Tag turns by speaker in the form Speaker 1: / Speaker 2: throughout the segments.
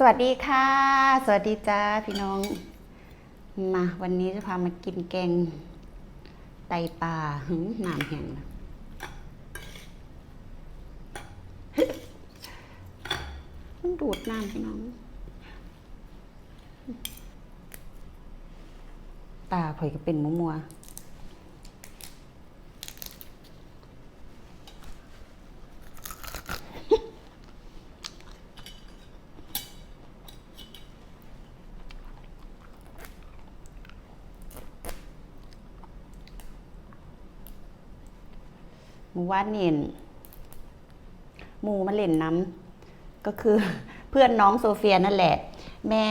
Speaker 1: สวัสดีค่ะ สวัสดีจ้าพี่น้อง มาวันนี้จะพามากินแกงไตปลาหน้ำแห้งนะมันดูดน้ำพี่น้อง ตาข่อยก็เป็นมัวมัว หมู่ว่านนี่หมูมาเล่นน้ำก็คือเพื่อนน้องโซเฟียนั่นแหละ แม่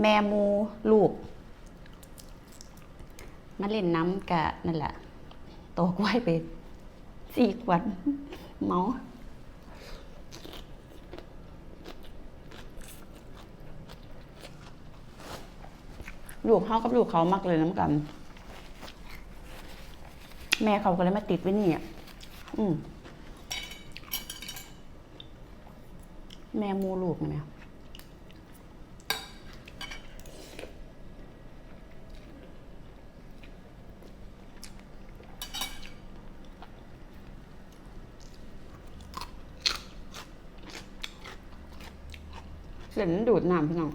Speaker 1: แม่มูลูกมาเล่นน้ำกะนั่นแหละโตกไว้ไปสี่ขวันเมาลูกเขากับลูกเขามักเลยน้ำกัน แม่เขาก็เลยมาติดไว้นี่อะอืมแม่มูลูกนะแม่เส้นดูดน้ำพี่น้อง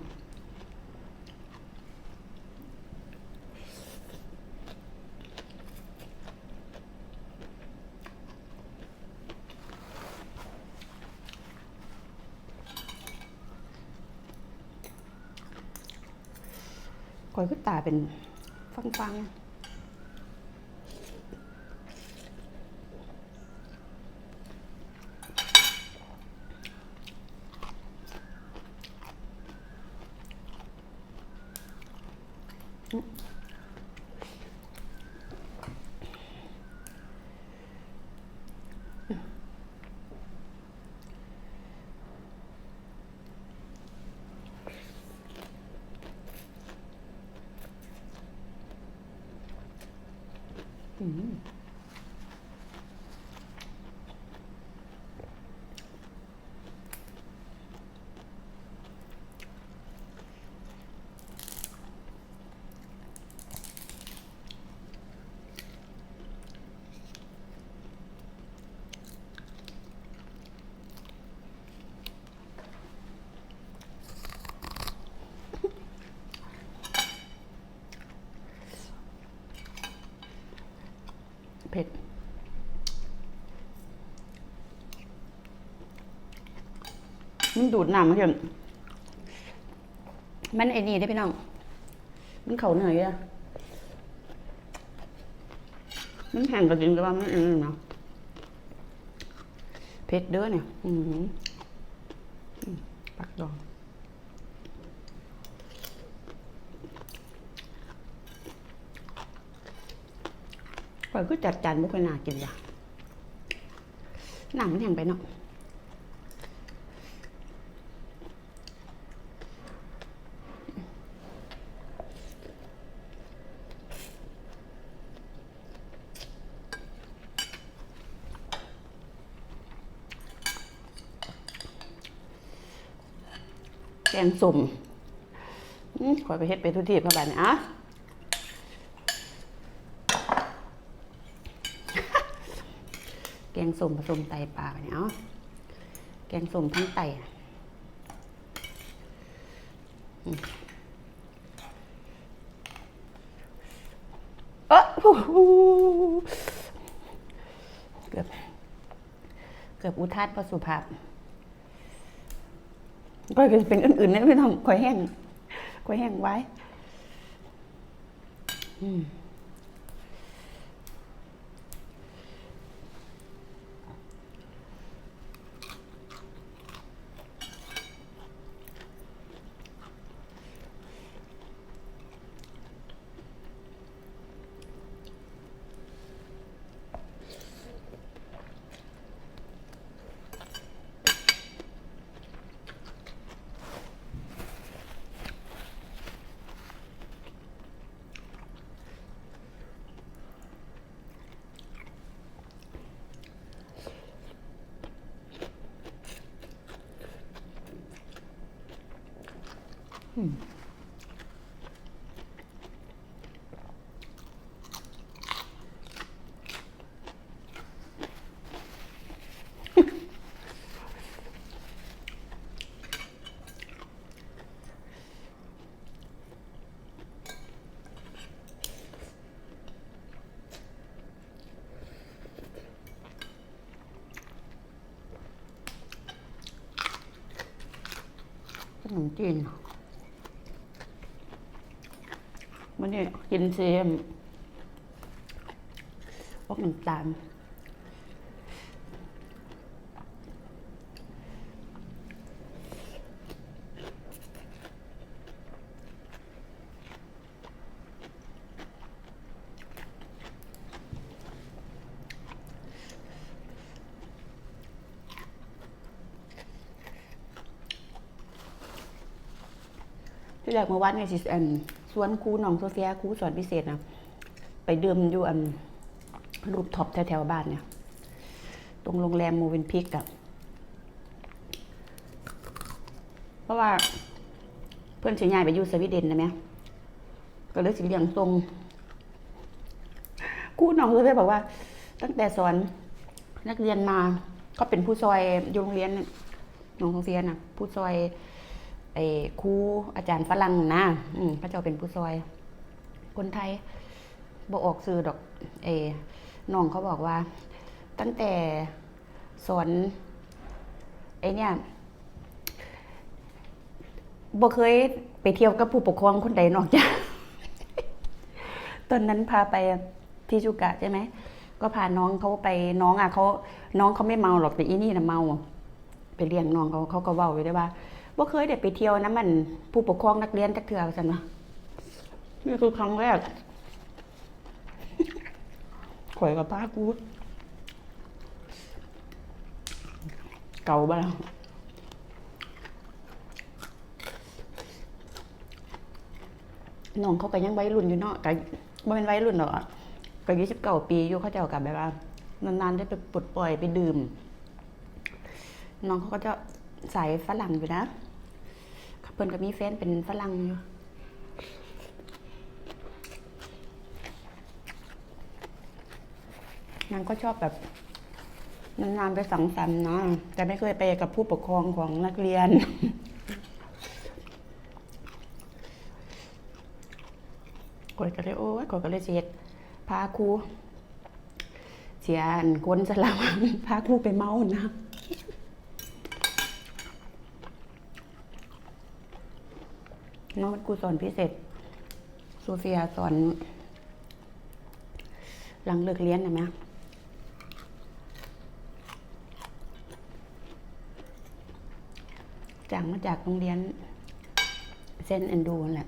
Speaker 1: อยก็ตาเป็นฟังฟังเผ็ด มันดูดน้ำมาเถอะมันไอ้นี่ได้พี่น้อง มันเข่าเหนื่อยอะมันแห้งก็จริงแต่ว่ามันอืมเนาะเผ็ดเด้อเนี่ย อืมปักดองข่อยก็จัดจานบ่ค่อยน่ากินว่ะน้ำมันแห้งไปเนาะ งส้มขอยไปเฮ็ดไปทุกทีเข้าไปเนี่ยอะแกงส้มผสมไตปลาเนี่ยเอาแกงส้มทั้งไตอะเออเกือบ เกือบอุทานพระสุภาพ ก็จะเป็นอื่นๆนะพี่น้องคอยแห้งคอยแห้งไว้ อืม ขนมจีน มันนี่กินเซมพวกน้ำตาลที่แรกเมื่อวานเนี่ยสิอัน สวนครูน้องโซเฟียครูสอนพิเศษนะไปเดิมอยู่อันรูปท็อปแถวๆบ้านเนี่ย ตรงโรงแรมโมเวนพิกอะเพราะว่าเพื่อนสิย้ายไปอยู่สวีเดนนะแม่ก็เลยสิเลี้ยงตรงครูน้องโซเฟียบอกว่า ตั้งแต่สอนนักเรียนมา ก็เป็นผู้ซอยอยู่โรงเรียนน้องโซเฟียนะผู้ซอย ไอ้ครูอาจารย์ฝรั่งนะอืพระเจ้าเป็นผู้ซอย คนไทยบอออกสื่อดอกเอน้องเขาบอกว่า ตั้งแต่สอนไอเนี่ยบ่เคยไปเที่ยวกับผู้ปกครองคนใดนอกจากตอนนั้นพาไปที่จุกะใช่ไหม ก็พาน้องเขาไปน้องอะเขาน้องเขาไม่เมาหรอกแต่อีนี่นะเมา ไปเลี้ยงน้องเขาเขาก็เว้าไว้ได้ว่า บ่เคยได้ไปเที่ยวนะมันผู้ปกครองนักเรียนจักเทื่อว่าซั่นวะนี่คือครั้งแรกข่อยกับป้ากูเก่าบ้าแล้วน้องเขาก็ยังวัยรุ่นอยู่เนาะก็บ่เป็นวัยรุ่นหรอกอะก็ยี่สิบเก้าปีอยู่เขาเจ้ากับแบบว่านานๆได้ไปปลดปล่อยไปดื่ม น้องเขาก็จะสายฝรั่งอยู่นะเพิ่นก็มีแฟนเป็นฝรั่งอยู่นางก็ชอบแบบนานๆไปสังสรรค์นะแต่ไม่เคยไปกับผู้ปกครองของนักเรียน กดก็เลยโอ้ยกดก็เลยเสียดพาครูเสียอันกวนสลับพาครูไปเมานะ น้องเป็นครูสอนพิเศษโซเฟียสอน หลังเลิกเรียนนะแม่จากมาจากโรงเรียนเซนแอนดูนแหละ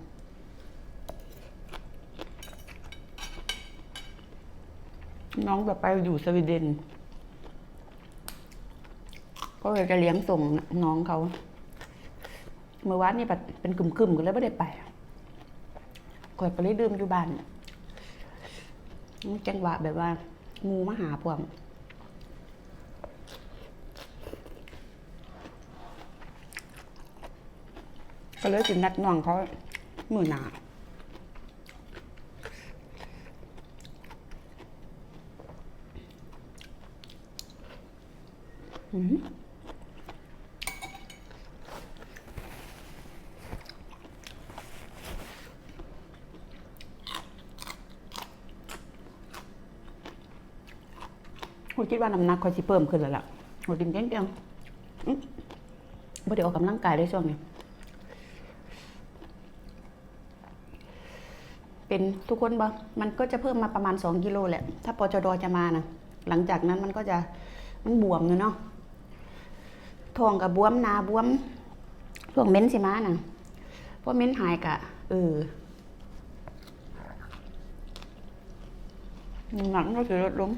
Speaker 1: น้องแบบไปอยู่สวีเดน ก็เลยจะเลี้ยงส่งน้องเขา เมื่อวานนี่แบบเป็นกลุ่มๆกันเลยไม่ได้ไปก่อยไปเลยดื่มอยู่บ้านจังหวะแบบว่าหมูมาหาพวกก็เลยสินัดน้องเขามือหนาอืม โหคิดว่าน้ำหนักคอยสิเพิ่มขึ้นแล้วล่ะโหจริงจริงจังอืมบ่ได้ออกกำลังกายได้ช่วงนี้ เป็นทุกคนบ่มันก็จะเพิ่มมาประมาณ 2 กิโลแหละ ถ้าปจดจะมานะหลังจากนั้นมันก็จะมันบวมอยู่เนาะท้องกับบวมนาบวมพวกเม้นสิมานะพวกเม้นหายกะเออหนังก็จะลดลง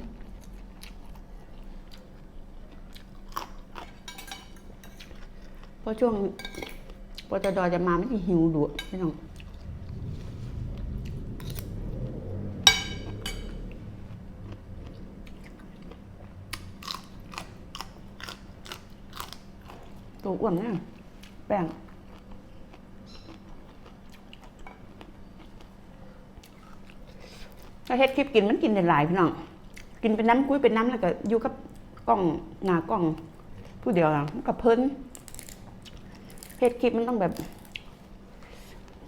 Speaker 1: พราะช่วงปตดจะมาไม่ได้หิวดุพี่ต้องตัวอ้วนนะแป้งถ้าเฮ็ดคลิปกินมันกินได้หลายพี่น้อง กินเป็นน้ำกุ้ยเป็นน้ำแล้วก็อยู่กับกล้องหน้ากล้องผู้เดียวมันก็เพลิน ฮ็ดคลิปมันต้องแบบ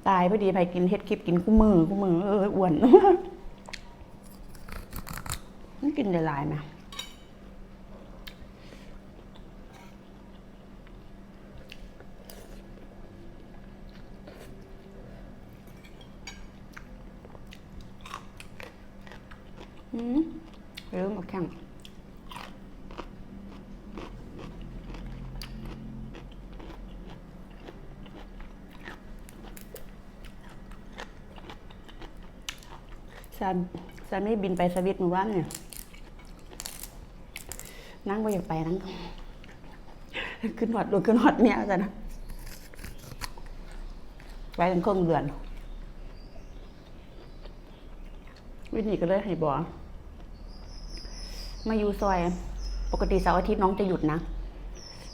Speaker 1: ตายพอดีไปกินเฮ็ดคลิปกินคู่มือคู่มือเอออ้วนมันกินได้หลายไหมอืมเริ่มมาแข่ง ซาซาไม่บินไปสวิตเมื่อวานเนี่ยนั่งไปอยากไปนั่งขึ้นหอดดูขึ้นหอดเนี่ยจ้ะนะไปถึงครึ่งเดือน วินี่ก็เลยให้บอกมาอยู่ซอย ปกติเสาร์อาทิตย์น้องจะหยุดนะ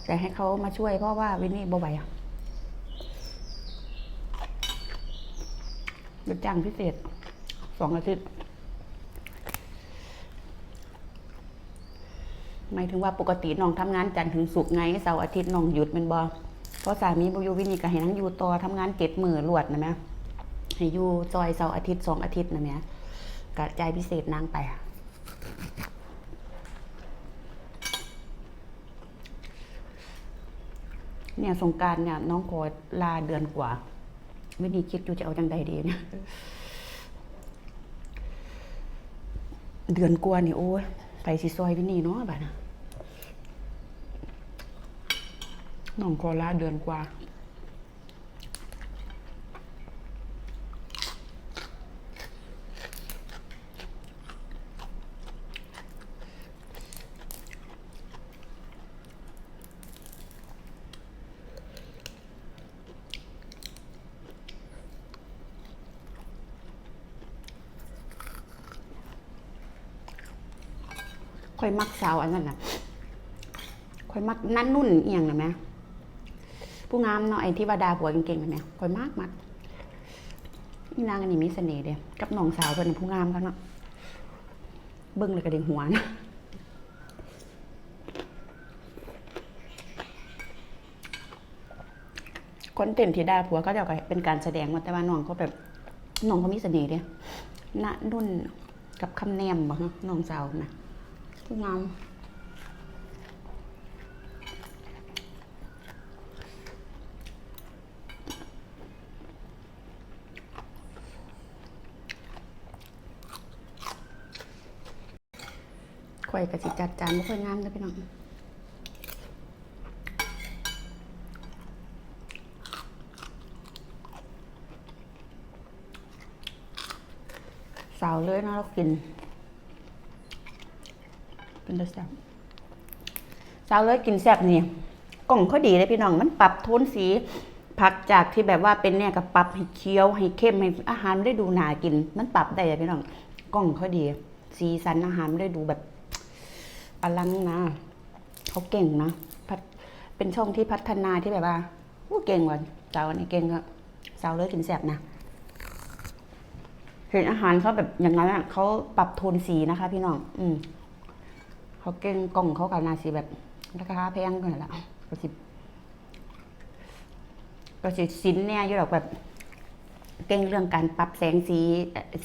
Speaker 1: แต่ให้เขามาช่วยเพราะว่าวินนี่บ่ไหวอะหยุดจ้างพิเศษ สองอาทิตย์ หมายถึงว่าปกติน้องทำงานจันทร์ถึงศุกร์ไงเสาร์อาทิตย์น้องหยุดแมันบอเพราะสามีบอยู่วินี่ก็ให้นั่งอยู่ต่อทำงานเก็บมือลวดนะแม่ให้อยู่ซอยเสาร์อาทิตย์สองอาทิตย์นะแม่กระจายพิเศษนางไปเนี่ยสงการเนี่ยน้องขอลาเดือนกว่าวินี่คิดอยู่จะเอาจังใดดีเนี่ย เดือนกว่านี่โอ้ยไปสิซอยวินี่เนาะบ้านะน้องคอลาเดือนกว่า ค่อยมักสาวอันนั้นน่ะค่อยมักนั่นนุ่นเอียงนะแม่ผู้งามเนาะไอ้ที่วาดาผัวเก่งๆนะแม่ค่อยมากมักนี่นางอันนี้มีเสน่ห์เด้กับน้องสาวเพิ่นผู้งามกันเนาะเบิ่งเลยกระเด็งหัวนะคอนเทนต์ที่ดาผัวก็เดี๋ยวก็เป็นการแสดงมาแต่ว่าน้องเขาแบบน้องเขามีเสน่ห์เด้หน้านุ่นกับคำแนมบ่ฮะน้องสาวนะ ผู้งามข่อยกะสิจัดจานไม่ค่อยงามเลยพี่น้องสาวเลยนะเรากิน เป็นตัวแซ่บสาวเลยกินแซ่บนี่กล่องเขาดีเลยพี่น้องมันปรับโทนสีผักจากที่แบบว่าเป็นเนี่ยกับปรับให้เคี้ยวให้เข้มให้อาหารได้ดูน่ากิน มันปรับได้เลยพี่น้องกล่องเขาดี สีสันอาหารได้ดูแบบอลังนะเขาเก่งนะเป็นช่องที่พัฒนาที่แบบว่าอู้เก่งว่ะสาวนี่เก่งอะสาวเลยกินแซ่บนะเห็นอาหารเขาแบบอย่างนั้นอะเขาปรับโทนสีนะคะ พี่น้อง อืม เขาเก่งกล่องเขากับนาสีแบบราคาแพงกันแหละก็สิก็สิสินเนี่ยอยู่ดอกแบบ เก่งเรื่องการปรับแสงสี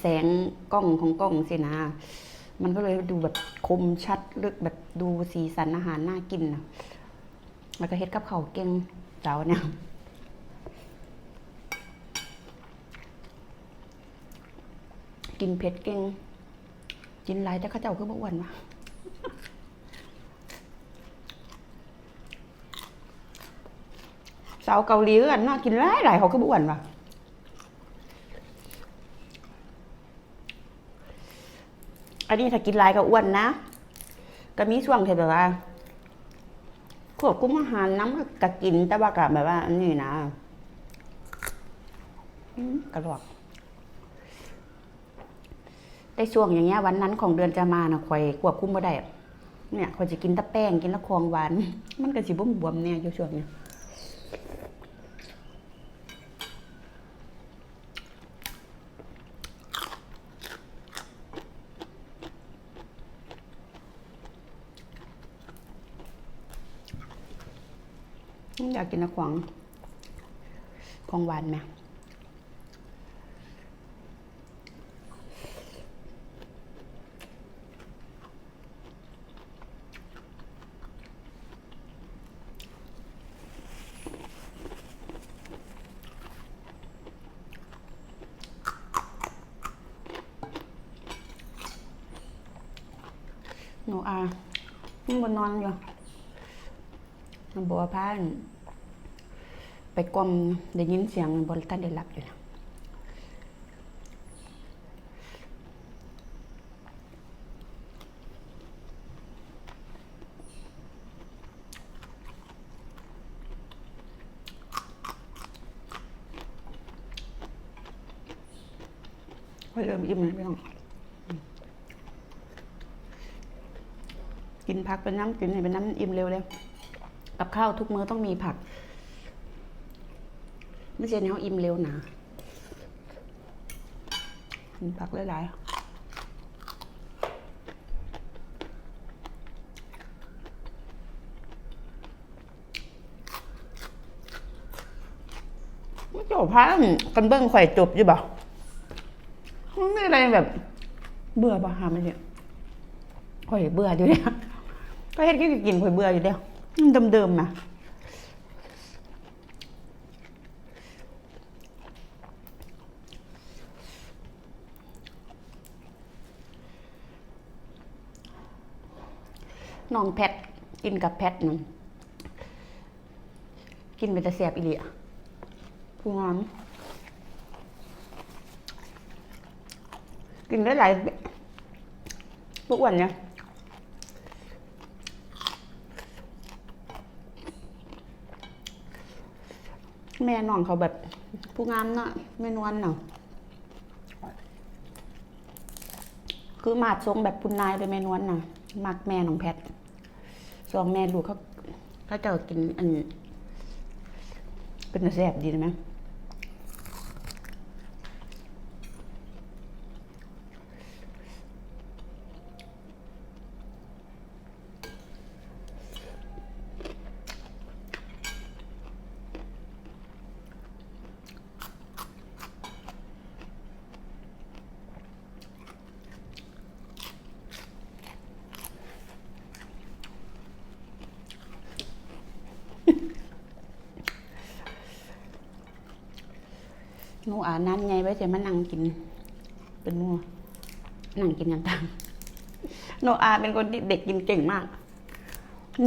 Speaker 1: แสงกล้องของกล้องสินะ มันก็เลยดูแบบคมชัดลึกแบบดูสีสันอาหารน่ากินนะแล้วก็เฮ็ดกับเขาเก่งเจ้าเนี่ยกินเผ็ดเก่งกินหลายแต่เข้าเจ้าคือบ่อ้วนวะ สาวเกาหลีอกันเนาะกินหลายหลายเขาก็บ่อ้วนว่ะอันนี้ถ้ากินหลายก็อ้วนนะ ก็มีช่วงที่แบบว่าควบคุมอาหารน้ำก็กินแต่ว่าก็แบบว่า อันนี้นะกระดอกในช่วงอย่างเงี้ยวันนั้นของเดือนจะมานะคอยควบคุมบ่ได้เนี่ยคอยจะกินตะแป้งกินตะของหวาน มันก็สิบ่บวมเนี่ยอยู่ช่วงเนี้ย อยากกินนะขวางของหวานไหมหนูอายังบนนอนอยู่หนูบอกว่าพาน ไปกลมได้ยินเสียงบนท่านได้หลับอยู่นะค่อยเริ่มอิ่มแล้วพี่น้องกินผักเป็นน้ำกินเป็นน้ำอิ่มเร็วเลยกับข้าวทุกมื้อต้องมีผัก ไม่ใช่แนวอิ่มเร็วนะกินผักหลายๆไม่จบพันกันเบิ้งข่อยจบอยู่บ่มันไม่อะไรแบบ เบื่อป่ะหาไม่เนี่ยข่อยเบื่ออยู่เนี่ยก็เฮ็ดกินกินข่อยเบื่ออยู่เดียวเดิมๆนะ น้องแพทกินกับแพทนึงกินไปแต่แสบอีหลีอะผู้งามกินได้หลายทุกวันเนี่ยแม่น้องเขาแบบผู้งามเนาะแม่นวลเนาะคือมาดทรงแบบคุณนายเลยแม่นวลน่ะ มักแม่น้องแพทสองแม่ลูกเขาเขาเจะกินอันเป็นแซ่บดีไหม หนูอ่านนั้นไงไว้เฉยมันั่งกิน เป็นนัวนั่งกินอย่างต่างโนอาเป็นคนที่เด็กกินเก่งมาก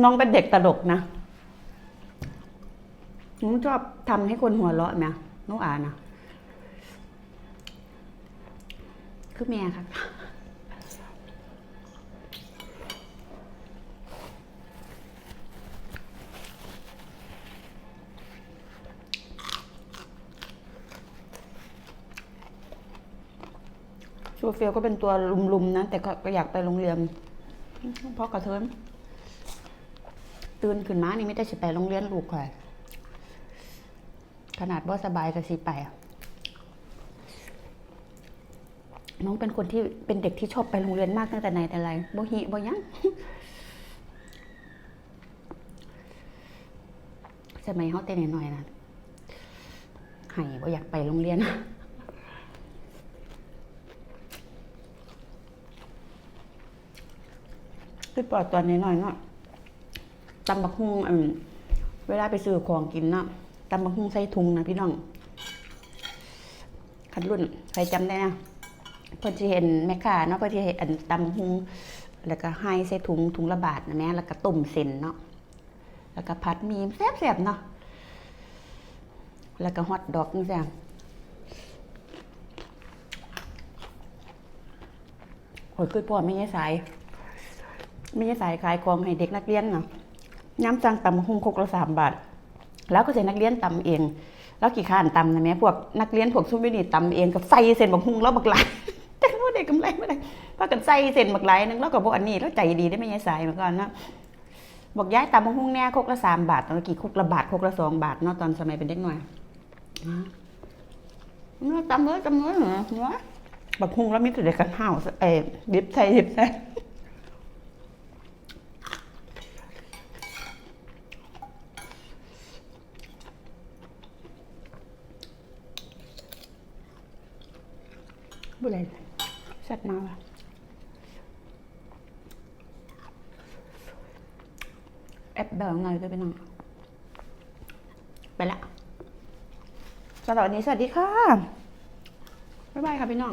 Speaker 1: น้องเป็นเด็กตลกนะหนูชอบทำให้คนหัวเราะไหมโนอานะคือแม่ค่ะ โซเฟียก็เป็นตัวลุมๆนะแต่ก็อยากไปโรงเรียนเพราะกระเทินตื่นขึ้นมานี่ไม่ได้สิไปโรงเรียนลูกค่ะขนาดว่าสบายก็สิไปน้องเป็นคนที่เป็นเด็กที่ชอบไปโรงเรียนมากตั้งแต่ไหนแต่ไรบ่หิบ่ยังสมัยเขาเต้นหน่อยนะไห้บ่อยากไปโรงเรียน คือปลอดตอนนี้หน่อยเนาะตำบักฮุงอืมเวลาไปซื้อของกินเนาะตำบักฮุงใส่ถุงนะพี่น้องคันรุ่นใครจำได้นะเพิ่นจะเห็นแม่ค้าเนาะเพิ่นจะเห็นอันตำบักฮุงแล้วก็ให้ใส่ถุงถุงละบาทนะแม่แล้วก็ต้มเส้นเนาะแล้วก็ผัดมีแซ่บๆเนาะแล้วก็ฮอทดอกนี่แซ่บโอ้ยคือพ่อไม่ใช่สาย ไม่ใช่สายขายของให้เด็กนักเรียนนะย้ำจังตำหุงคกละสามบาท แล้วก็ใส่นักเรียนตำเอง แล้วกี่ข้านตำนะแม่พวกนักเรียนพวกซุ่มวินี่ตำเองกับใส่เส้นบักหุงแล้วบักไหลแต่ว่าเด็กกำไรไม่ได้พากันใส่เส้นบักไหลนึงแล้วก็พวกอันนี้แล้วใจดีได้ไม่ใช่สายเมื่อนกันนะบอกย้ายตำบักหุงแน่คกละสามบาท ตอนกี่คกละบาทคกละสองบาทเนาะตอนสมัยเป็นเด็กหน่อยเนื้อตำเลยตำเลยเหรอเนื้อบักหุงแล้วมีแต่เด็กกันห่าวเอ่อดิบใส่ดิบใส่ บุเรนสัตว์มาว่ะแอบแบบไงก็เป็นน้องไปละสำหรับวันนี้สวัสดีค่ะ บ๊ายบายค่ะพี่น้อง